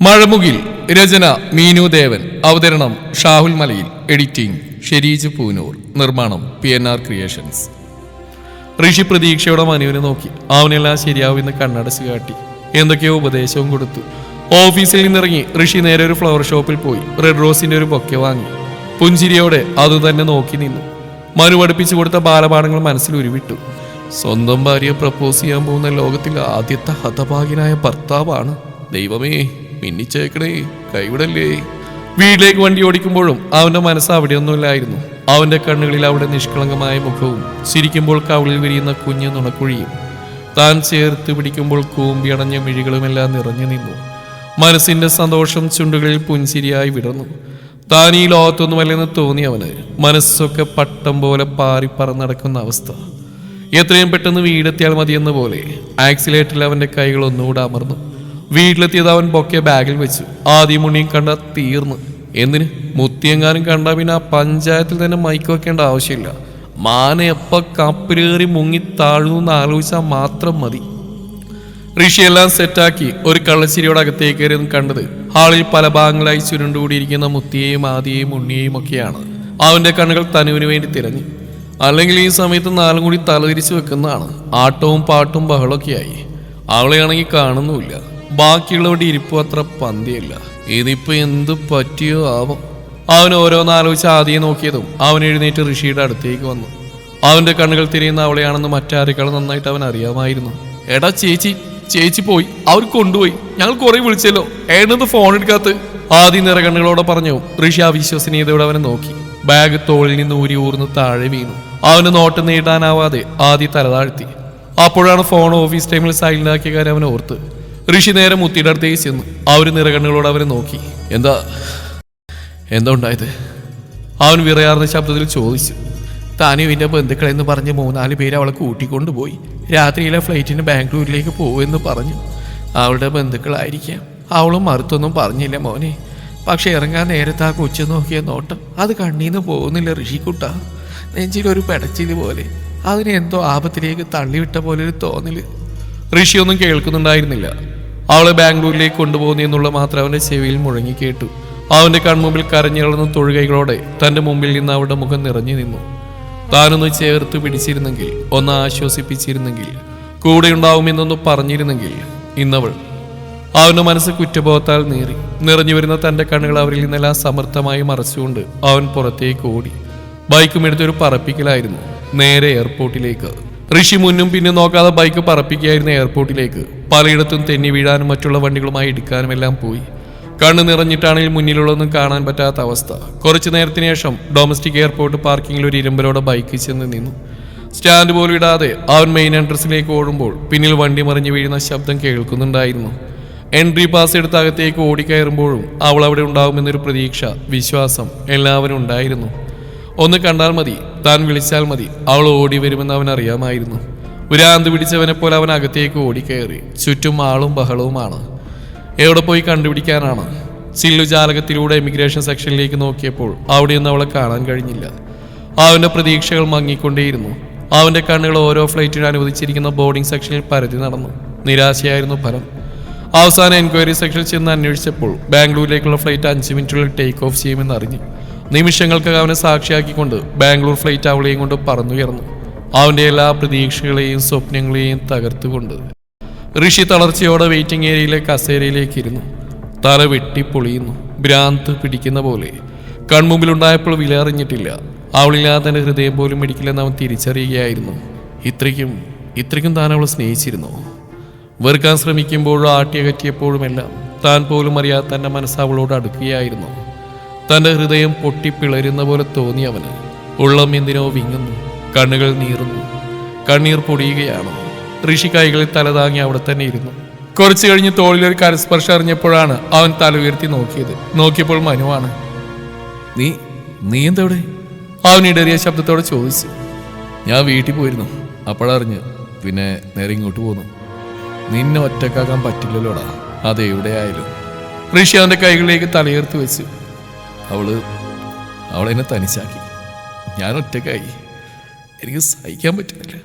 മഴമുകിൽ രചന മീനു ദേവൻ. അവതരണം ഷാഹുൽ മലയിൽ. എഡിറ്റിംഗ് ഷെരീജ് പൂനൂർ. നിർമ്മാണം P N R creations. Rishi പ്രതീക്ഷയോടെ മനുവിനെ നോക്കി. അവനെല്ലാം ശരിയാവുമെന്ന് കണ്ണടച്ച് കാട്ടി. എന്തൊക്കെയോ ഉപദേശവും കൊടുത്തു. ഓഫീസിൽ നിന്നിറങ്ങി ഋഷി നേരെ ഒരു ഫ്ലവർ ഷോപ്പിൽ പോയി. റെഡ് റോസിന്റെ ഒരു പൊക്കെ വാങ്ങി. പുഞ്ചിരിയോടെ അത് തന്നെ നോക്കി നിന്നു. മനു പഠിപ്പിച്ചു കൊടുത്ത ബാലപാഠങ്ങൾ മനസ്സിൽ ഉരുവിട്ടു. സ്വന്തം ഭാര്യയെ പ്രപ്പോസ് ചെയ്യാൻ പോകുന്ന ലോകത്തിലെ ആദ്യത്തെ ഹതഭാഗ്യനായ ഭർത്താവാണ്. ദൈവമേ. മിന്നിച്ചേക്കണേ കൈവിടല്ലേ? വീട്ടിലേക്ക് വണ്ടി ഓടിക്കുമ്പോഴും അവന്റെ മനസ്സ് അവിടെയൊന്നുമില്ലായിരുന്നു. അവന്റെ കണ്ണുകളിൽ അവിടെ നിഷ്കളങ്കമായ മുഖവും ചിരിക്കുമ്പോൾ കവിളിൽ വിരിയുന്ന കുഞ്ഞു നുണക്കുഴിയും താൻ ചേർത്ത് പിടിക്കുമ്പോൾ കൂമ്പിയണഞ്ഞ മിഴികളുമെല്ലാം നിറഞ്ഞു നിന്നു. മനസ്സിന്റെ സന്തോഷം ചുണ്ടുകളിൽ പുൻചിരിയായി വിടർന്നു. താൻ ഈ ലോകത്തൊന്നുമല്ലെന്ന് തോന്നി അവന് മനസ്സൊക്കെ പട്ടം പോലെ പാറി പറന്നടക്കുന്ന അവസ്ഥ. എത്രയും പെട്ടെന്ന് വീടെത്തിയാൽ മതിയെന്ന പോലെ ആക്സിലേറ്ററിൽ അവന്റെ കൈകൾ ഒന്നുകൂടെ അമർന്നു. വീട്ടിലെത്തിയത് അവൻ ബൊക്കെ ബാഗിൽ വെച്ചു. ആദ്യം ഉണ്ണിയും കണ്ട തീർന്നു. എന്തിന്? മുത്തിയെങ്ങാനും കണ്ട പിന്നെ ആ പഞ്ചായത്തിൽ തന്നെ മൈക്ക് വെക്കേണ്ട ആവശ്യമില്ല. മാന എപ്പ കപ്പിലേറി മുങ്ങി താഴ്ന്നു എന്ന് ആലോചിച്ചാൽ മാത്രം മതി. ഋഷിയെല്ലാം സെറ്റാക്കി ഒരു കള്ളശ്ശേരിയുടെ അകത്തേക്ക് കയറി കണ്ടത്. ഹാളിൽ പല ഭാഗങ്ങളായി ചുരുണ്ടുകൂടിയിരിക്കുന്ന മുത്തിയെയും ആദിയെയും ഉണ്ണിയെയും ഒക്കെയാണ്. അവന്റെ കണ്ണുകൾ തനുവിന് വേണ്ടി തിരഞ്ഞു. അല്ലെങ്കിൽ ഈ സമയത്ത് നാലും കൂടി തലതിരിച്ചു വെക്കുന്നതാണ്. ആട്ടവും പാട്ടും ബഹളമൊക്കെയായി. അവളെയാണെങ്കിൽ കാണുന്നുമില്ല. ബാക്കിയുള്ളവരുടെ ഇരിപ്പും അത്ര പന്തിയല്ല. ഇതിപ്പോ എന്ത് പറ്റിയോ ആവും. അവൻ ഓരോന്നാലോചിച്ച് ആദ്യം നോക്കിയതും അവൻ എഴുന്നേറ്റ് ഋഷിയുടെ അടുത്തേക്ക് വന്നു. അവന്റെ കണ്ണുകൾ തിരിയുന്ന അവളെയാണെന്ന് മറ്റാരെക്കാളും നന്നായിട്ട് അവൻ അറിയാമായിരുന്നു. എടാ ചേച്ചി ചേച്ചി പോയി. അവർ കൊണ്ടുപോയി. ഞങ്ങൾ കുറെ വിളിച്ചല്ലോ. ഏണത് ഫോൺ എടുക്കാത്ത. ആദ്യം നിറകണ്ണുകളോടെ പറഞ്ഞു ഋഷി അവിശ്വസനീയതയോടെ അവനെ നോക്കി. ബാഗ് തോളിൽ നിന്ന് ഊരി ഊർന്ന് താഴെ വീണു. അവന് നോട്ട് നീട്ടാനാവാതെ ആദ്യം തലതാഴ്ത്തി അപ്പോഴാണ് ഫോൺ ഓഫീസ് ടൈമിൽ സൈലന്റ് ആക്കിയ കാര്യം അവൻ ഓർത്ത്. ഋഷി നേരെ മുത്തിയുടെ ചെന്നു. ആ ഒരു നിറകണ്ണുകളോട് അവനെ നോക്കി. എന്താ? എന്താ ഉണ്ടായത്? അവൻ വിറയാർന്ന ശബ്ദത്തിൽ ചോദിച്ചു. താനും എന്റെ ബന്ധുക്കളെന്ന് പറഞ്ഞ് മൂന്നാൽ പേര് അവളെ കൂട്ടിക്കൊണ്ടുപോയി രാത്രിയിലെ ഫ്ലൈറ്റിന് ബാംഗ്ലൂരിലേക്ക് പോകുമെന്ന് പറഞ്ഞു. അവളുടെ ബന്ധുക്കളായിരിക്കാം. അവളും മറുത്തൊന്നും പറഞ്ഞില്ല മോനെ. പക്ഷെ ഇറങ്ങാൻ നേരത്തെ ആ കൊച്ചു നോക്കിയ നോട്ടം അത് കണ്ണീന്ന് പോകുന്നില്ല ഋഷിക്കുട്ട. നെഞ്ചിലൊരു പെടച്ചിൽ പോലെ. അതിനെ എന്തോ ആപത്തിലേക്ക് തള്ളിവിട്ട പോലെ ഒരു ഋഷിയൊന്നും കേൾക്കുന്നുണ്ടായിരുന്നില്ല. അവളെ ബാംഗ്ലൂരിലേക്ക് കൊണ്ടുപോകുന്നു എന്നുള്ള മാത്രം അവന്റെ ചെവിയിൽ മുഴങ്ങി കേട്ടു. അവന്റെ കൺമുമ്പിൽ കരഞ്ഞിളന്ന തൊഴുകൈകളോടെ തന്റെ മുമ്പിൽ നിന്ന് അവളുടെ മുഖം നിറഞ്ഞു നിന്നു. താനൊന്ന് ചേർത്ത് പിടിച്ചിരുന്നെങ്കിൽ ഒന്ന് ആശ്വസിപ്പിച്ചിരുന്നെങ്കിൽ കൂടെ ഉണ്ടാവുമെന്നൊന്ന് പറഞ്ഞിരുന്നെങ്കിൽ ഇന്നവൾ അവന്റെ മനസ്സ് കുറ്റബോധത്താൽ നീറി. നിറഞ്ഞു വരുന്ന തന്റെ കണ്ണുകൾ അവരിൽ നിന്നെല്ലാം സമർത്ഥമായി മറച്ചുകൊണ്ട് അവൻ പുറത്തേക്ക് ഓടി. ബൈക്കും എടുത്തൊരു പറപ്പിക്കലായിരുന്നു. നേരെ എയർപോർട്ടിലേക്ക്. ഋഷി മുന്നും പിന്നും നോക്കാതെ ബൈക്ക് പറപ്പിക്കുകയായിരുന്നു എയർപോർട്ടിലേക്ക് പലയിടത്തും തെന്നി വീഴാനും മറ്റുള്ള വണ്ടികളുമായി എടുക്കാനും എല്ലാം പോയി. കണ്ണു നിറഞ്ഞിട്ടാണെങ്കിൽ മുന്നിലുള്ളതൊന്നും കാണാൻ പറ്റാത്ത അവസ്ഥ. കുറച്ചു നേരത്തിന് ശേഷം ഡൊമസ്റ്റിക് എയർപോർട്ട് പാർക്കിങ്ങിൽ ഒരു ഇരുമ്പലോടെ ബൈക്ക് ചെന്ന് നിന്നു. സ്റ്റാൻഡ് പോലും ഇടാതെ അവൻ മെയിൻ എൻട്രൻസിലേക്ക് ഓടുമ്പോൾ പിന്നിൽ വണ്ടി മറിഞ്ഞു വീഴുന്ന ശബ്ദം കേൾക്കുന്നുണ്ടായിരുന്നു. എൻട്രി പാസ് എടുത്ത് അകത്തേക്ക് ഓടിക്കയറുമ്പോഴും അവൾ അവിടെ ഉണ്ടാകുമെന്നൊരു പ്രതീക്ഷ വിശ്വാസം എല്ലാവരും ഉണ്ടായിരുന്നു. ഒന്ന് കണ്ടാൽ മതി താൻ വിളിച്ചാൽ മതി. അവൾ ഓടി വരുമെന്ന് അവൻ അറിയാമായിരുന്നു. ഉരാന്ത് പിടിച്ചവനെ പോലെ അവൻ അകത്തേക്ക് ഓടിക്കയറി. ചുറ്റും ആളും ബഹളവുമാണ്. എവിടെ പോയി കണ്ടുപിടിക്കാനാണ്? ചില്ലു ജാലകത്തിലൂടെ എമിഗ്രേഷൻ സെക്ഷനിലേക്ക് നോക്കിയപ്പോൾ അവിടെ അവിടെയൊന്നും അവളെ കാണാൻ കഴിഞ്ഞില്ല. അവന്റെ പ്രതീക്ഷകൾ മങ്ങിക്കൊണ്ടേയിരുന്നു. അവന്റെ കണ്ണുകൾ ഓരോ ഫ്ലൈറ്റിനും അനുവദിച്ചിരിക്കുന്ന ബോർഡിംഗ് സെക്ഷനിൽ പരതി നടന്നു. നിരാശയായിരുന്നു ഫലം. അവസാന എൻക്വയറി സെക്ഷനിൽ ചെന്ന് അന്വേഷിച്ചപ്പോൾ ബാംഗ്ലൂരിലേക്കുള്ള ഫ്ലൈറ്റ് അഞ്ച് മിനിറ്റുള്ളിൽ ടേക്ക് ഓഫ് ചെയ്യുമെന്ന് അറിഞ്ഞു. നിമിഷങ്ങൾക്ക് അവനെ സാക്ഷിയാക്കിക്കൊണ്ട് ബാംഗ്ലൂർ ഫ്ലൈറ്റ് അവളെയും കൊണ്ട് പറന്നുയർന്നു. അവന്റെ എല്ലാ പ്രതീക്ഷകളെയും സ്വപ്നങ്ങളെയും തകർത്തുകൊണ്ട് ഋഷി തളർച്ചയോടെ വെയിറ്റിംഗ് ഏരിയയിലെ കസേരയിലേക്ക് ഇരുന്നു. തല വെട്ടിപ്പൊളിയുന്നു. ഭ്രാന്ത് പിടിക്കുന്ന പോലെ. കൺമുമ്പിലുണ്ടായപ്പോൾ വില അറിഞ്ഞിട്ടില്ല. അവളില്ലാതെ ഹൃദയം പോലും പിടിക്കില്ലെന്ന് അവൻ തിരിച്ചറിയുകയായിരുന്നു. ഇത്രയ്ക്കും ഇത്രയ്ക്കും താൻ അവളെ സ്നേഹിച്ചിരുന്നു? വെറുക്കാൻ ശ്രമിക്കുമ്പോഴും ആട്ടിയകറ്റിയപ്പോഴുമെല്ലാം താൻ പോലും അറിയാതെ തന്നെ മനസ്സ് അവളോട് അടുക്കുകയായിരുന്നു. തന്റെ ഹൃദയം പൊട്ടിപ്പിളരുന്ന പോലെ തോന്നി അവന്. ഉള്ളം എന്തിനോ വിങ്ങുന്നു കണ്ണുകൾ നീറുന്നു. കണ്ണീർ പൊടിയുകയാണ്. ഋഷി കൈകളിൽ തലതാങ്ങി അവിടെ തന്നെ ഇരുന്നു. കുറച്ചു കഴിഞ്ഞ് തോളിലൊരു കരസ്പർശം അറിഞ്ഞപ്പോഴാണ് അവൻ തല ഉയർത്തി നോക്കിയത്. നോക്കിയപ്പോൾ മനുവാണ് നീ നീ എന്തെവിടെ? അവൻ ഇടറിയ ശബ്ദത്തോടെ ചോദിച്ചു. ഞാൻ വീട്ടിൽ പോയിരുന്നു. അപ്പോഴറിഞ്ഞ്. പിന്നെ നേരെ ഇങ്ങോട്ട് പോന്നു. നിന്നെ ഒറ്റക്കാക്കാൻ പറ്റില്ലല്ലോടാ. അതെവിടെയായാലും ഋഷി അവന്റെ കൈകളിലേക്ക് തലയുയർത്തി വെച്ചു. അവൾ അവളെന്നെ തനിച്ചാക്കി. ഞാൻ ഒറ്റക്കായി എനിക്ക് സഹിക്കാൻ പറ്റുന്നില്ല.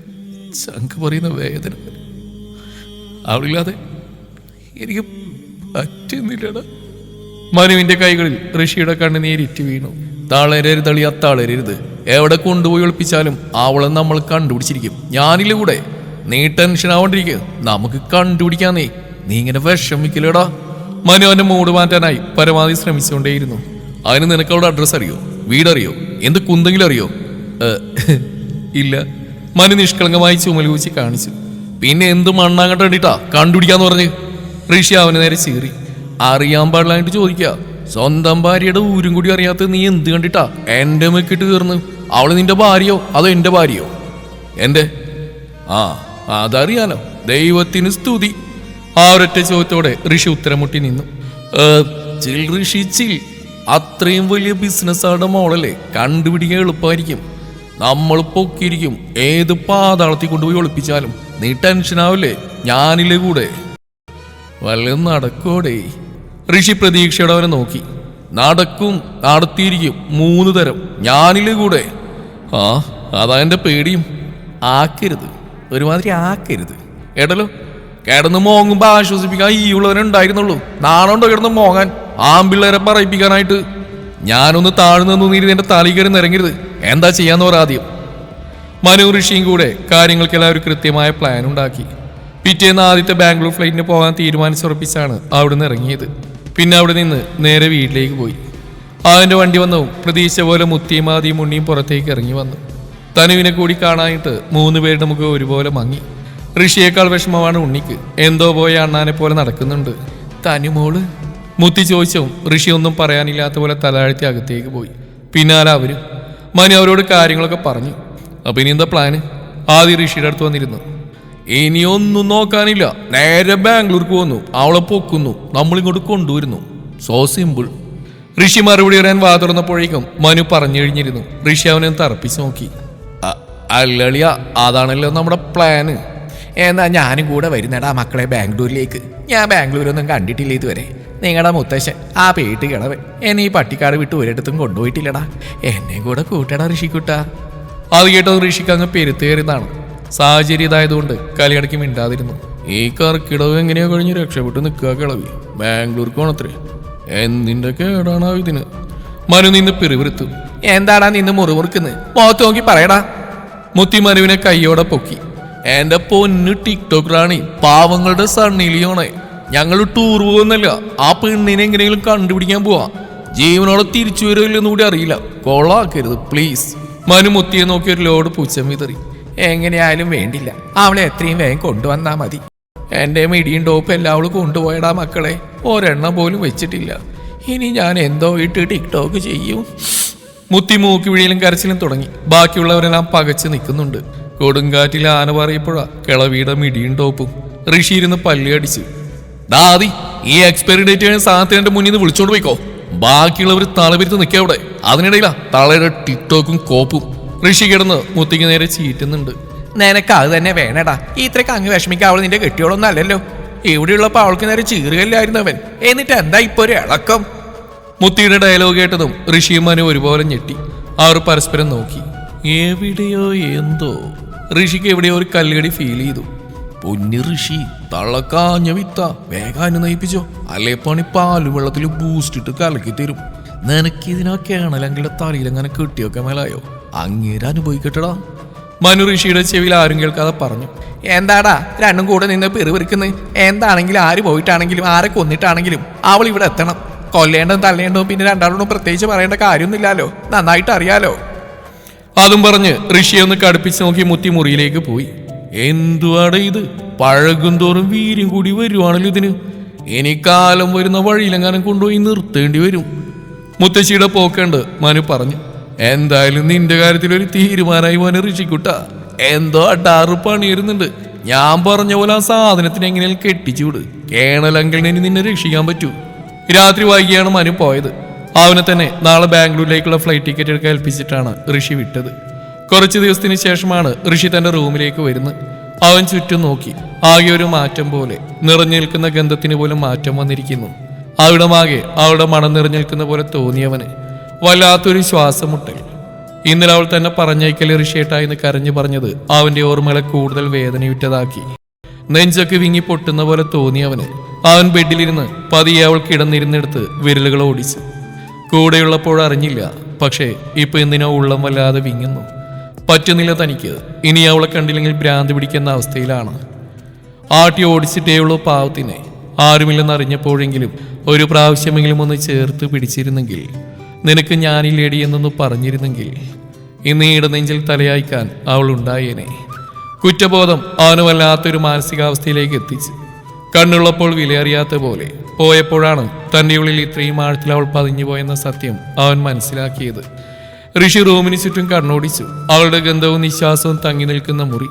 ചങ്ക് പറയുന്ന വേദന. അവളില്ലാതെ എനിക്ക് പറ്റുന്നില്ലടാ. മനുവിന്റെ കൈകളിൽ ഋഷിയുടെ കണ്ണുനീരിറ്റ് വീണു. തളരരുതളി അത്തളരരുത് എവിടെ കൊണ്ടുപോയി ഒളിപ്പിച്ചാലും അവളെ നമ്മൾ കണ്ടുപിടിച്ചിരിക്കും. ഞാനില്ല കൂടെ? നീ ടെൻഷൻ ആവണ്ടിരിക്കുക നമുക്ക് കണ്ടുപിടിക്കാന്നേ. നീ ഇങ്ങനെ വിഷമിക്കില്ലടാ മനു അവന്റെ മൂട് മാറ്റാനായി പരമാവധി ശ്രമിച്ചുകൊണ്ടേയിരുന്നു. അതിന് നിനക്കവിടെ അഡ്രസ്സ് അഡ്രസ് അറിയോ? വീടറിയോ? എന്ത് കുന്തെങ്കിലും അറിയോ ഇല്ല. മനു നിഷ്കളങ്കമായി ചുമലൂച്ചി കാണിച്ചു. പിന്നെ എന്ത് മണ്ണാങ്ങട്ട് വേണ്ടിട്ടാ കണ്ടുപിടിക്കാന്ന് പറഞ്ഞ്? ഋഷി അവന് നേരെ ചീറി. അറിയാൻ പാടില്ലായിട്ട് ചോദിക്ക. സ്വന്തം ഭാര്യയുടെ ഊരും കൂടി അറിയാത്ത നീ എന്ത് കണ്ടിട്ടാ? എന്റെ മെക്കിട്ട് കയറുന്നു അവൾ നിന്റെ ഭാര്യയോ? അതോ എന്റെ ഭാര്യയോ? എന്റെ ആ അതറിയാലോ. ദൈവത്തിന് സ്തുതി. ആ ഒരൊറ്റ ചോദ്യത്തോടെ ഋഷി ഉത്തരം മുട്ടി നിന്നു. "ഏ, ചിൽ ഋഷി ചിൽ. അത്രയും വലിയ ബിസിനസ്സാണ് മോളല്ലേ? കണ്ടുപിടിക്കാൻ എളുപ്പമായിരിക്കും. നമ്മൾ പൊക്കിയിരിക്കും. ഏത് പാതാളത്തിൽ കൊണ്ടുപോയി ഒളിപ്പിച്ചാലും. നീ ടെൻഷൻ ടെൻഷനാവില്ലേ ഞാനില്ലേ കൂടെ? വല്ല നടക്കോടേ ഋഷി പ്രതീക്ഷയോടെ അവനെ നോക്കി. നടക്കും നടത്തിയിരിക്കും. മൂന്ന് തരം. ഞാനില്ലേ കൂടെ? ആ അതാ എന്റെ പേടിയും. ആക്കരുത്. ഒരുമാതിരി ആക്കരുത്. കേട്ടല്ലോ? കിടന്ന് മോങ്ങുമ്പോ ആശ്വസിപ്പിക്കാൻ ഈ ഉള്ളവനുണ്ടായിരുന്നുള്ളൂ. നാണുണ്ടോ കിടന്ന് മോങ്ങാൻ? ആമ്പിള്ളേരെ പറയിപ്പിക്കാനായിട്ട് ഞാനൊന്ന് താഴ്ന്നു നീരി എന്റെ തലീകരം നിറങ്ങരുത് എന്താ ചെയ്യാന്ന് പറ ആദ്യം. മനു ഋഷിയും കൂടെ കാര്യങ്ങൾക്കെല്ലാം ഒരു കൃത്യമായ പ്ലാൻ ഉണ്ടാക്കി. പിറ്റേന്ന് ആദ്യത്തെ ബാംഗ്ലൂർ ഫ്ലൈറ്റിന് പോകാൻ തീരുമാനിച്ചുറപ്പിച്ചാണ് അവിടെ നിന്ന് ഇറങ്ങിയത്. പിന്നെ അവിടെ നിന്ന് നേരെ വീട്ടിലേക്ക് പോയി. അവന്റെ വണ്ടി വന്നവും പ്രതീക്ഷ പോലെ മുത്തിയും ആദ്യം ഉണ്ണിയും പുറത്തേക്ക് ഇറങ്ങി വന്നു. തനുവിനെ കൂടി കാണാനായിട്ട് മൂന്ന് പേരുടെ മുഖം ഒരുപോലെ മങ്ങി. ഋഷിയേക്കാൾ വിഷമമാണ് ഉണ്ണിക്ക്. എന്തോ പോയ അണ്ണാനെ പോലെ നടക്കുന്നുണ്ട്. തനുമോൾ മുത്തി ചോദിച്ചും ഋഷി ഒന്നും പറയാനില്ലാത്ത പോലെ തലാഴ്ത്തി അകത്തേക്ക് പോയി. പിന്നാലെ അവർ മനു അവരോട് കാര്യങ്ങളൊക്കെ പറഞ്ഞു. അപ്പൊ ഇനി എന്താ പ്ലാന് ആദ്യം ഋഷിയുടെ അടുത്ത് വന്നിരുന്നു. ഇനിയൊന്നും നോക്കാനില്ല. നേരെ ബാംഗ്ലൂർക്ക് പോന്നു അവളെ പൊക്കുന്നു. നമ്മളിങ്ങോട്ട് കൊണ്ടുവരുന്നു. സോ സിമ്പിൾ ഋഷി മറുപടി പറയാൻ വാ തുറന്നപ്പോഴേക്കും മനു പറഞ്ഞു കഴിഞ്ഞിരുന്നു. ഋഷി അവനെ തറപ്പിച്ച് നോക്കി. "അ- അല്ലളിയ അതാണല്ലോ നമ്മുടെ പ്ലാന് എന്നാ ഞാനും കൂടെ വരുന്നടാ മക്കളെ ബാംഗ്ലൂരിലേക്ക്. ഞാൻ ബാംഗ്ലൂരൊന്നും കണ്ടിട്ടില്ല ഇതുവരെ. നിങ്ങളുടെ മുത്തശ്ശൻ ആ പേട്ട് കിടവ് എന്നെ ഈ പട്ടിക്കാട് വിട്ട് ഒരിടത്തും കൊണ്ടുപോയിട്ടില്ലടാ. എന്നെ കൂടെ കൂട്ടടാ ഋഷിക്കുട്ട. അത് കേട്ടോ ഋഷിക്ക് അങ്ങ് പെരുത്തേറിയതാണ്. സാഹചര്യം ഇതായതുകൊണ്ട് കലിയടക്കി മിണ്ടാതിരുന്നു. ഈ കർക്കിടവ് എങ്ങനെയോ കഴിഞ്ഞ് രക്ഷപ്പെട്ട് നിൽക്കുക കിളവി ബാംഗ്ലൂർക്ക് പോണത്രേ. എന്തിന്റെ കേടാണോ ഇതിന്? മനു നിന്ന് പിറിവിറുത്തു എന്താടാ നിന്ന് മുറിമുറുക്കുന്നത് മുഖത്ത് നോക്കി പറയടാ. മുത്തി മനുവിനെ കൈയോടെ പൊക്കി. എന്റെ പൊന്ന് ടിക്ടോക്ക് റാണി പാവങ്ങളുടെ സണ്ണിലിയോണെ. ഞങ്ങൾ ടൂർ പോകുന്നല്ല. ആ പെണ്ണിനെ എങ്ങനെയെങ്കിലും കണ്ടുപിടിക്കാൻ പോവാ. ജീവനോടെ തിരിച്ചു വരുമല്ലെന്ന് കൂടി അറിയില്ല. കൊള്ളാക്കരുത് പ്ലീസ് മനു മുത്തിയെ നോക്കി ഒരു ലോഡ് പുച്ഛം വിതറി. എങ്ങനെയായാലും വേണ്ടില്ല. അവളെ എത്രയും വേഗം കൊണ്ടുവന്നാ മതി. എന്റെ മിടിയും ടോപ്പ് അവൾ കൊണ്ടുപോയടാ മക്കളെ. ഒരെണ്ണം പോലും വെച്ചിട്ടില്ല. ഇനി ഞാൻ എന്തോ ഇട്ട് ടിക്ടോക്ക് ചെയ്യും. മുത്തി മൂക്കി വിഴിയിലും കരച്ചിലും തുടങ്ങി. ബാക്കിയുള്ളവരെല്ലാം പകച്ചു നിൽക്കുന്നുണ്ട്. കൊടുങ്കാറ്റിൽ ആന പറയപ്പോഴാ കിളവിയുടെ മിടിയും ടോപ്പും ഋഷി ഇരുന്ന് പല്ലി അടിച്ചു ദാതി ഈ എക്സ്പയറി ഡേറ്റ് കഴിഞ്ഞ സാധനത്തിന്റെ മുന്നിൽ നിന്ന് വിളിച്ചോണ്ട് പോയിക്കോ. ബാക്കിയുള്ളവർ തളവിരുത്ത് നിൽക്കുക അവിടെ അതിനിടയിലാ തളയുടെ ടിക്ടോക്കും കോപ്പും. ഋഷി കിടന്ന് മുത്തിക്ക് നേരെ ചീറ്റുന്നുണ്ട്. നിനക്ക് അത് തന്നെ വേണടാ. ഇത്രയ്ക്ക് അങ്ങ് വിഷമിക്കാൻ അവൾ നിന്റെ കെട്ടിയോളൊന്നും അല്ലല്ലോ. ഇവിടെയുള്ളപ്പോ അവൾക്ക് നേരെ ചീറുകല്ലായിരുന്നു അവൻ എന്നിട്ട് എന്താ ഇപ്പൊ ഒരു ഇളക്കം? മുത്തിയുടെ ഡയലോഗ് കേട്ടതും ഋഷിയും മനു ഒരുപോലെ ഞെട്ടി. അവർ പരസ്പരം നോക്കി. എവിടെയോ എന്തോ. ഋഷിക്ക് എവിടെയോ ഒരു കല്ലുകടി ഫീൽ ചെയ്തു. പൊന്നി ഋഷി തളക്കാഞ്ഞ വിത്ത. വേഗം നയിപ്പിച്ചോ. അല്ലേ പണി പാലും വെള്ളത്തിൽ ബൂസ്റ്റ് ഇട്ട് കലക്കി തരും. നിനക്കിതിനാ തലയിൽ തലയിലെങ്ങനെ കിട്ടിയൊക്കെ മേലായോ? അങ്ങേരെ അനുഭവിക്കട്ടടാ. മനു ഋഷിയുടെ ചെവിയിൽ ആരും കേൾക്കാതെ പറഞ്ഞു. എന്താടാ? രണ്ടും കൂടെ നിന്ന് പെറുപെറുക്കുന്നത് എന്താണെങ്കിലും ആര് പോയിട്ടാണെങ്കിലും ആരെ കൊന്നിട്ടാണെങ്കിലും അവൾ ഇവിടെ എത്തണം. കൊല്ലേണ്ടതും തള്ളേണ്ടതും പിന്നെ രണ്ടാളോടും പ്രത്യേകിച്ച് പറയേണ്ട കാര്യമൊന്നുമില്ലല്ലോ. നന്നായിട്ട് അറിയാലോ. അതും പറഞ്ഞ് ഋഷിയെ ഒന്ന് കടുപ്പിച്ച് നോക്കി മുത്തി മുറിയിലേക്ക് പോയി. എന്തുവാടെ ഇത്? പഴകും തോറും വീര്യം കൂടി വരുവാണല്ലോ ഇതിന്. ഇനി കാലം വരുന്ന വഴിയിലെങ്ങാനും കൊണ്ടുപോയി നിർത്തേണ്ടി വരും. മുത്തശ്ശിയുടെ പോക്കണ്ട് മനു പറഞ്ഞു. എന്തായാലും നിന്റെ കാര്യത്തിൽ ഒരു തീരുമാനമായി മോനെ ഋഷിക്കുട്ട. എന്തോ അടാറ് പണി വരുന്നുണ്ട്. ഞാൻ പറഞ്ഞ പോലെ ആ സാധനത്തിന് എങ്ങനെയാലും കെട്ടിച്ചുവിട്. കേണലങ്കിളിനെ ഇനി നിന്നെ രക്ഷിക്കാൻ പറ്റൂ. രാത്രി വൈകിയാണ് മനു പോയത്. അവനെ തന്നെ നാളെ ബാംഗ്ലൂരിലേക്കുള്ള ഫ്ലൈറ്റ് ടിക്കറ്റ് എടുക്കാൻ ഏൽപ്പിച്ചിട്ടാണ് ഋഷി വിട്ടത്. കുറച്ച് ദിവസത്തിന് ശേഷമാണ് ഋഷി തന്റെ റൂമിലേക്ക് വരുന്നത്. അവൻ ചുറ്റും നോക്കി. ആകെ ഒരു മാറ്റം പോലെ നിറഞ്ഞു നിൽക്കുന്ന ഗന്ധത്തിന് പോലും മാറ്റം വന്നിരിക്കുന്നു. അവിടമാകെ അവളുടെ മണം നിറഞ്ഞു നിൽക്കുന്ന പോലെ തോന്നിയവന് വല്ലാത്തൊരു ശ്വാസമുട്ടൽ. ഇന്നലെ അവൾ തന്നെ പറഞ്ഞയക്കൽ ഋഷിയേട്ടാ എന്ന് കരഞ്ഞു പറഞ്ഞത് അവന്റെ ഓർമ്മകളെ കൂടുതൽ വേദനയുറ്റതാക്കി. നെഞ്ചൊക്കെ വിങ്ങി പൊട്ടുന്ന പോലെ തോന്നിയവന് അവൻ ബെഡിലിരുന്ന് പതിയെ അവൾ കിടന്നിരുന്നിടത്ത് വിരലുകൾ ഓടിച്ചു. കൂടെയുള്ളപ്പോൾ അറിഞ്ഞില്ല പക്ഷേ ഇപ്പൊ എന്തിനോ ഉള്ളം വല്ലാതെ വിങ്ങുന്നു? പറ്റുന്നില്ല തനിക്ക്. ഇനി അവളെ കണ്ടില്ലെങ്കിൽ ഭ്രാന്ത് പിടിക്കുന്ന അവസ്ഥയിലാണ്. ആട്ടി ഓടിച്ചിട്ടേ ഉള്ളൂ പാവത്തിനെ. ആരുമില്ലെന്നറിഞ്ഞപ്പോഴെങ്കിലും ഒരു പ്രാവശ്യമെങ്കിലും ഒന്ന് ചേർത്ത് പിടിച്ചിരുന്നെങ്കിൽ നിനക്ക് ഞാനില്ലേടി എന്നൊന്ന് പറഞ്ഞിരുന്നെങ്കിൽ ഇന്ന് ഇടനെഞ്ചിൽ തലയായിക്കാൻ അവൾ ഉണ്ടായേനെ. കുറ്റബോധം അവന് വല്ലാത്തൊരു മാനസികാവസ്ഥയിലേക്ക് എത്തിച്ചു. കണ്ണുള്ളപ്പോൾ വിലയറിയാത്ത പോലെ പോയപ്പോഴാണ് തന്റെ ഉള്ളിൽ ഇത്രയും ആഴത്തിൽ അവൾ പതിഞ്ഞു പോയെന്ന സത്യം അവൻ മനസ്സിലാക്കിയത്. ഋഷി റൂമിന് ചുറ്റും കണ്ണോടിച്ചു. അവളുടെ ഗന്ധവും നിശ്വാസവും തങ്ങി നിൽക്കുന്ന മുറി.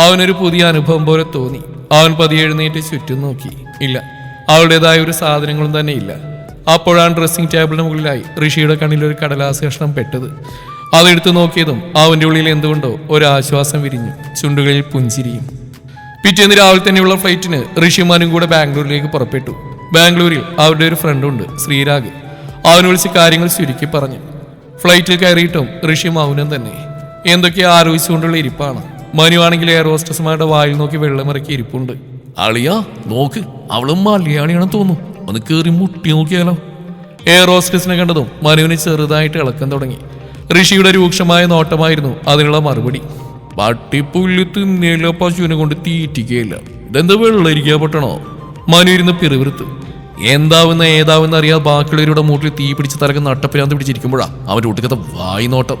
അവനൊരു പുതിയ അനുഭവം പോലെ തോന്നി. അവൻ പതിയെ എഴുന്നേറ്റ് ചുറ്റും നോക്കി. ഇല്ല അവളുടേതായ ഒരു സാധനങ്ങളും തന്നെ ഇല്ല. അപ്പോഴാണ് ഡ്രസ്സിംഗ് ടേബിളിന് മുകളിലായി ഋഷിയുടെ കണ്ണിൽ ഒരു കടലാസ് കഷ്ണം പെട്ടത്. അതെടുത്തു നോക്കിയതും അവന്റെ ഉള്ളിൽ എന്തുകൊണ്ടോ ഒരു ആശ്വാസം വിരിഞ്ഞു. ചുണ്ടുകളിൽ പുഞ്ചിരിയും. പിറ്റേന്ന് രാവിലെ തന്നെയുള്ള ഫ്ലൈറ്റിന് ഋഷിമാനും കൂടെ ബാംഗ്ലൂരിലേക്ക് പുറപ്പെട്ടു. ബാംഗ്ലൂരിൽ അവരുടെ ഒരു ഫ്രണ്ടുണ്ട് ശ്രീരാഗ്. അവൻ വിളിച്ച് കാര്യങ്ങൾ ചുരുക്കി പറഞ്ഞു. ഫ്ലൈറ്റിൽ കയറിയിട്ടും ഋഷി മൗനം തന്നെ. എന്തൊക്കെയോ ആലോചിച്ചുകൊണ്ടുള്ള ഇരിപ്പാണ്. മനു ആണെങ്കിൽ എയർ ഹോസ്റ്റസുമാരുടെ വായിൽ നോക്കി വെള്ളമിറക്കി ഇരിപ്പുണ്ട്. അളിയാ നോക്ക് അവളും മലയാളിയാണെന്ന് തോന്നുന്നു. ഒന്ന് കയറി മുട്ടി നോക്കിയാലോ? എയർ ഹോസ്റ്റസിനെ കണ്ടതും മനുവിന് ചെറുതായിട്ട് ഇളക്കം തുടങ്ങി. ഋഷിയുടെ രൂക്ഷമായ നോട്ടമായിരുന്നു അതിനുള്ള മറുപടി. പട്ടിപ്പുല്ല് തിന്നില്ല പശുവിനെ കൊണ്ട് തീറ്റിക്കുകയില്ല ഇതെന്താ വെള്ളരിക്കാ പെട്ടണോ? മനു ഇരുന്ന് പിറുവിറുത്ത് എന്താവുന്ന ഏതാവുന്ന അറിയാതെ ബാക്കിയുള്ളവരുടെ മൂട്ടിൽ തീ പിടിച്ച് തലക്ക് നട്ടപ്പിരാന്ത് പിടിച്ചിരിക്കുമ്പോഴാ അവന്റെ ഒട്ടുക്കത്തെ വായി നോട്ടം.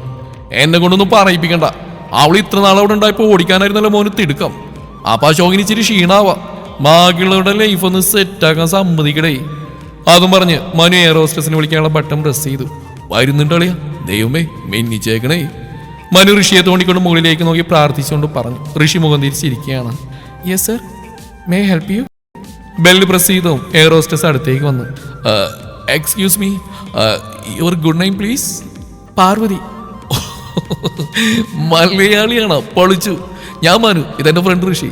എന്നെ കൊണ്ടൊന്നും പറയിപ്പിക്കണ്ട. അവൾ ഇത്ര നാളവിടെ ഉണ്ടായപ്പോൾ ഉണ്ടായപ്പോ ഓടിക്കാനായിരുന്നല്ലോ മോന് തിടുക്കം. അപ്പം ആ ഷോകിന് ഇച്ചിരി ക്ഷീണാവാ. ബാക്കിയുള്ളവരുടെ ലൈഫ് ഒന്ന് സെറ്റാക്കാൻ സമ്മതിക്കടേ. അതും പറഞ്ഞ് മനു എയർ ഹോസ്റ്റസിനെ വിളിക്കാനുള്ള ബട്ടൺ പ്രസ് ചെയ്തു. വരുന്നുണ്ടളിയാ ദൈവമേ മെന്നിച്ചേക്കണേ. മനു ഋഷിയെ തോണ്ടിക്കൊണ്ട് മുകളിലേക്ക് നോക്കി പ്രാർത്ഥിച്ചുകൊണ്ട് പറഞ്ഞു. ഋഷി മുഖം തിരിച്ചിരിക്കുകയാണ് yes sir may help you bell press ചെയ്തും. എയർ ഹോസ്റ്റസ് അടുത്തേക്ക് വന്നു. Excuse me your good name please Parvathi. മലയാളിയാണ്? പൊളിച്ചു. ഞാൻ മനു. ഇതെന്റെ ഫ്രണ്ട് ഋഷി.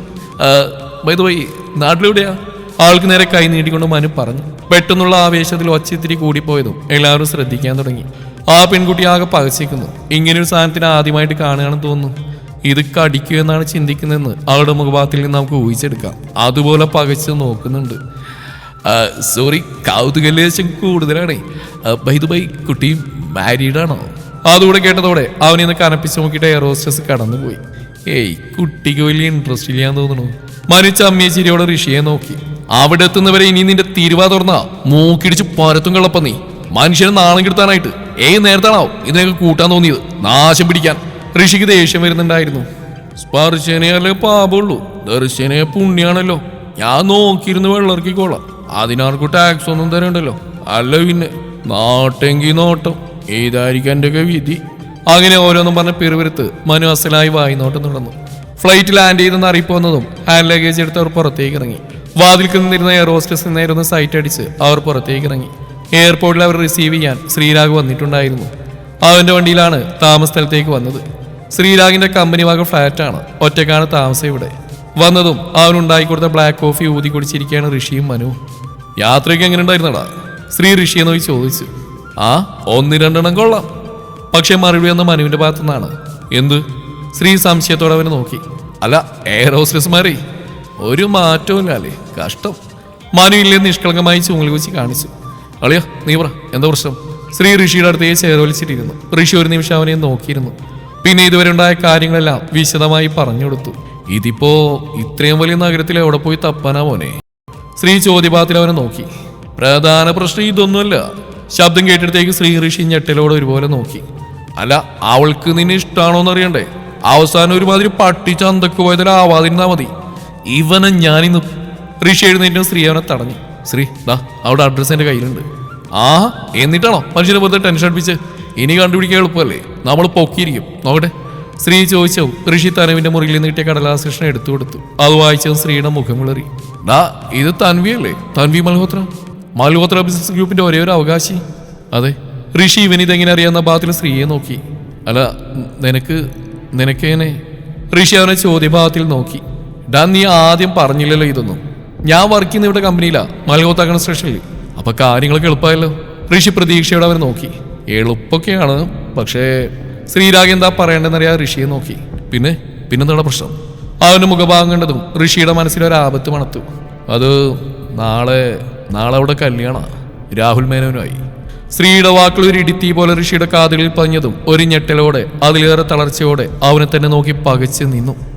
ബൈ വൈ നാട്ടിലെവിടെയാ? ആൾക്ക് നേരെ കൈ നീട്ടിക്കൊണ്ട് മനു പറഞ്ഞു. പെട്ടെന്നുള്ള ആവേശത്തിൽ ഒച്ചത്തിരി കൂടിപ്പോയതും എല്ലാവരും ശ്രദ്ധിക്കാൻ തുടങ്ങി. ആ പെൺകുട്ടി ആകെ പകച്ചിരിക്കുന്നു. ഇങ്ങനൊരു സാധനത്തിന് ആദ്യമായിട്ട് കാണുകയാണെന്ന് തോന്നുന്നു. ഇത് കടിക്കൂ എന്നാണ് ചിന്തിക്കുന്നതെന്ന് അവളുടെ മുഖഭാഗത്തിൽ നിന്ന് നമുക്ക് ഊഹിച്ചെടുക്കാം. അതുപോലെ പകച്ച് നോക്കുന്നുണ്ട്. സോറി കൗതുകലേശം കൂടുതലാണേ. ബൈദുബൈ ബൈ കുട്ടി മാരീഡാണോ അതുകൂടെ കേട്ടതോടെ അവനിന്ന് കനപ്പിച്ച് നോക്കിയിട്ട് എയർ ഹോസ്റ്റസ് കടന്നുപോയി. ഏയ് കുട്ടിക്ക് വലിയ ഇൻട്രസ്റ്റ് ഇല്ലാന്ന് തോന്നുന്നു. മരിച്ച അമ്മയെ ഋഷിയെ നോക്കി. അവിടെ എത്തുന്നവരെ ഇനി നിന്റെ തിരുവാ തുറന്നാ. മൂക്കിടിച്ച് പരത്തും കളപ്പ നീ മനുഷ്യനെ നാണം കെടുത്താനായിട്ട്. ഏത് നേരത്താണോ ഇതിനൊക്കെ കൂട്ടാൻ തോന്നിയത്. നാശം പിടിക്കാൻ. ഋഷിക്ക് ദേഷ്യം വരുന്നുണ്ടായിരുന്നു. സ്പർശനയല്ലേ പാപമുള്ളൂ? ദർശനേ പുണ്യാണല്ലോ. ഞാൻ നോക്കിയിരുന്ന് വെള്ളർക്കിക്കോളാം അതിനാർക്കും ടാക്സ് ഒന്നും തരണ്ടല്ലോ. അല്ല പിന്നെ നോട്ടെങ്കി നോട്ടം. ഏതായിരിക്കും എന്റെ ഒക്കെ വിധി? അങ്ങനെ ഓരോന്നും പറഞ്ഞ പിറുപിരുത്ത് മനു അസലായി വായി നോട്ടം തുടർന്നു ഫ്ലൈറ്റ് ലാൻഡ് ചെയ്തെന്ന് അറിയിപ്പ് വന്നതും ഹാൻഡ് ലഗേജ് എടുത്ത് അവർ പുറത്തേക്ക് ഇറങ്ങി. വാതിൽക്ക് നിന്നിരുന്ന എയർ ഹോസ്റ്റസ് നേരെ ഒന്ന് സൈറ്റ് അടിച്ച് അവർ പുറത്തേക്ക് ഇറങ്ങി. എയർപോർട്ടിൽ അവർ റിസീവ് ചെയ്യാൻ ശ്രീരാഗ് വന്നിട്ടുണ്ടായിരുന്നു. അവന്റെ വണ്ടിയിലാണ് താമസ സ്ഥലത്തേക്ക് വന്നത്. ശ്രീരാഗിന്റെ കമ്പനി വക ഫ്ലാറ്റാണ് ഒറ്റക്കാണ് താമസം ഇവിടെ. വന്നതും അവനുണ്ടാക്കി കൊടുത്ത ബ്ലാക്ക് കോഫി ഊതി കുടിച്ചിരിക്കുകയാണ് ഋഷിയും മനുവും. യാത്രയ്ക്ക് എങ്ങനെ ഉണ്ടായിരുന്നടാ? ശ്രീ ഋഷിയെ നോക്കി ചോദിച്ചു. ആ ഒന്ന് രണ്ടെണ്ണം കൊള്ളാം. പക്ഷേ മറുപടി വന്ന മനുവിന്റെ ഭാഗത്തു നിന്നാണ് എന്ത്? ശ്രീ സംശയത്തോടെ അവനെ നോക്കി. അല്ല എയർ ഹോസ്റ്റസ്മാരെ ഒരു മാറ്റവും അല്ലേ കഷ്ടം. മനു ഇല്ലേ നിഷ്കളങ്കമായി ചുമൽ വെച്ച് കാണിച്ചു. അളിയോ നീ പറ എന്താ പ്രശ്നം? ശ്രീ ഋഷിയുടെ അടുത്തേക്ക് ചേർവലിച്ചിട്ടിരുന്നു ഋഷി ഒരു നിമിഷം അവനെ നോക്കിയിരുന്നു. പിന്നെ ഇതുവരെ ഉണ്ടായ കാര്യങ്ങളെല്ലാം വിശദമായി പറഞ്ഞു കൊടുത്തു. ഇതിപ്പോ ഇത്രയും വലിയ നഗരത്തിൽ എവിടെ പോയി തപ്പാനാ മോനെ? ശ്രീ ചോദ്യപാത്തിൽ അവനെ നോക്കി. പ്രധാന പ്രശ്നം ഇതൊന്നുമല്ല. ശബ്ദം കേട്ടിടത്തേക്ക് ശ്രീ ഋഷി ഞെട്ടലോടെ ഒരുപോലെ നോക്കി. അല്ല അവൾക്ക് നിന്നെ ഇഷ്ടമാണോന്ന് അറിയണ്ടേ അവസാനം ഒരുമാതിരി പട്ടി ചന്തക്ക് പോയതിലാവാതിരുന്നാ മതി. ഇവനെ ഞാനിന്ന് ഋഷി എഴുന്നേറ്റും ശ്രീ അവനെ തടഞ്ഞു. ശ്രീ ദാ അവിടെ അഡ്രസ്സ് എന്റെ കയ്യിലുണ്ട്. ആ എന്നിട്ടാണോ മനുഷ്യനെ വെറുതെ ടെൻഷൻ അടിപ്പിച്ച്? ഇനി കണ്ടുപിടിക്കാൻ എളുപ്പമല്ലേ? നമ്മൾ പൊക്കിയിരിക്കും. നോക്കട്ടെ. ശ്രീ ചോദിച്ചു ഋഷി തനവിന്റെ മുറിയിൽ നിന്ന് കിട്ടിയ കടലാസ് എടുത്തു കൊടുത്തു. അത് വായിച്ചതും ശ്രീയുടെ മുഖം വിളറി. ഡാ ഇത് തൻവിയല്ലേ? തൻവി മൽഹോത്ര. മൽഹോത്ര ബിസിനസ് ഗ്രൂപ്പിന്റെ ഒരേ ഒരു അവകാശി. അതെ. ഋഷി ഇവൻ ഇതെങ്ങനെ അറിയാവുന്ന ഭാഗത്തിൽ ശ്രീയെ നോക്കി. അല്ല നിനക്ക് നിനക്കേനെ ഋഷി അവനെ ചോദ്യഭാഗത്തിൽ നോക്കി. ഡാ നീ ആദ്യം പറഞ്ഞില്ലല്ലോ ഇതൊന്നും. ഞാൻ വർക്ക് ചെയ്യുന്ന ഇവിടെ കമ്പനിയിലാ മലകോത്ത കൺസ്ട്രക്ഷനിൽ അപ്പൊ കാര്യങ്ങളൊക്കെ എളുപ്പമായല്ലോ. ഋഷി പ്രതീക്ഷയോടെ അവർ നോക്കി. എളുപ്പമൊക്കെയാണ്. പക്ഷേ ശ്രീരാഗ് എന്താ പറയേണ്ടതെന്നറിയാ ഋഷിയെ നോക്കി. പിന്നെ പിന്നെന്താണ് പ്രശ്നം? അവന് മുഖഭാഗം കണ്ടതും ഋഷിയുടെ മനസ്സിൽ ഒരു ആപത്ത് മണത്തു. അത് നാളെ നാളെ അവിടെ കല്യാണ. രാഹുൽ മേനോനുമായി. സ്ത്രീയുടെ വാക്കുകൾ ഒരു ഇടിത്തി പോലെ ഋഷിയുടെ കാതുകളിൽ പഞ്ഞതും ഒരു ഞെട്ടലോടെ അതിലേറെ തളർച്ചയോടെ അവനെ തന്നെ നോക്കി പകച്ചു നിന്നു.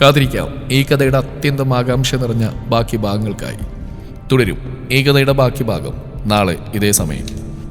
കാത്തിരിക്കാം ഈ കഥയുടെ അത്യന്തം ആകാംക്ഷ നിറഞ്ഞ ബാക്കി ഭാഗങ്ങൾക്കായി. തുടരും. ഈ കഥയുടെ ബാക്കി ഭാഗം നാളെ ഇതേ സമയം.